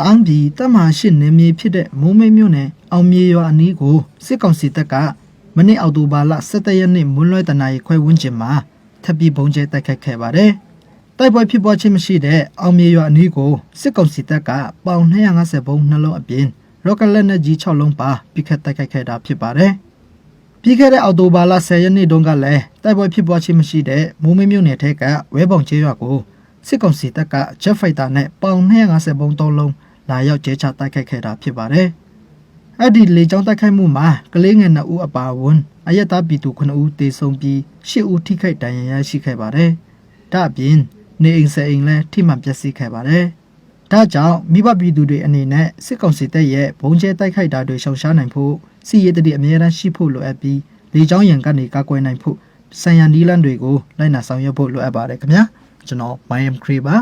တောင်ပြည်တပ်မဟာရှိနေမြေဖြစ်တဲ့မိုးမိတ်မြို့နယ်အောင်မြေရွာအနီးကိုစစ်ကောင်စီတပ်ကမနေ့အောက်တိုဘာလ17ရက်နေ့မွန်းလွဲတနာရီခွဲဝန်းကျင်မှာထပ်ပြီးပုံကျဲတိုက်ခတ်ခဲ့ပါတယ်။တိုက်ပွဲဖြစ်ပွားခြင်းမရှိတဲ့အောင်မြေရွာအနီးကိုစစ်ကောင်စီတပ်ကပေါင်250ဘုံနှလုံးအပြင်ရော့ကလက်နက်ကြီး6လုံးပါပစ်ခတ်တိုက်ခိုက်ခဲ့တာဖြစ်ပါတယ်။ပြီးခဲ့တဲ့အောက်တိုဘာလ10ရက်နေ့တုန်းကလည်းတိုက်ပွဲဖြစ်ပွားခြင်းမရှိတဲ့မိုးမိတ်မြို့နယ်ထဲကဝဲပေါင်ကျေးရွာကိုစစ်ကောင်စီတပ်ကဂျက်ဖိုက်တာနဲ့ပေါင်250ဘုံ3လုံး လာရောက်ကျဲချတိုက်ခိုက်ခဲ့တာဖြစ်ပါတယ်။အဲ့ဒီလေကြောင်းတိုက်ခိုက်မှုမှာကလေးငယ်2ဦးအပါအဝင်အရက်သားပြည်သူ9ဦးတေဆုံးပြီး10ဦးထိခိုက်ဒဏ်ရာရရှိခဲ့ပါတယ်။ဒါ့အပြင်နေအိမ်စအိမ်လည်းထိမှန်ပျက်စီးခဲ့ပါတယ်။ဒါကြောင့်မိဘပြည်သူတွေအနေနဲ့စစ်ကောင်စီတပ်ရဲ့ဘုံကျဲတိုက်ခိုက်တာတွေရှောင်ရှားနိုင်ဖို့စီရေးတတိအမြဲတမ်းရှိဖို့လိုအပ်ပြီးလေကြောင်းရန်ကနေကာကွယ်နိုင်ဖို့စံရန်နီလန်းတွေကိုလိုက်နာဆောင်ရွက်ဖို့လိုအပ်ပါတယ်ခင်ဗျာကျွန်တော် Mayam Cree ပါ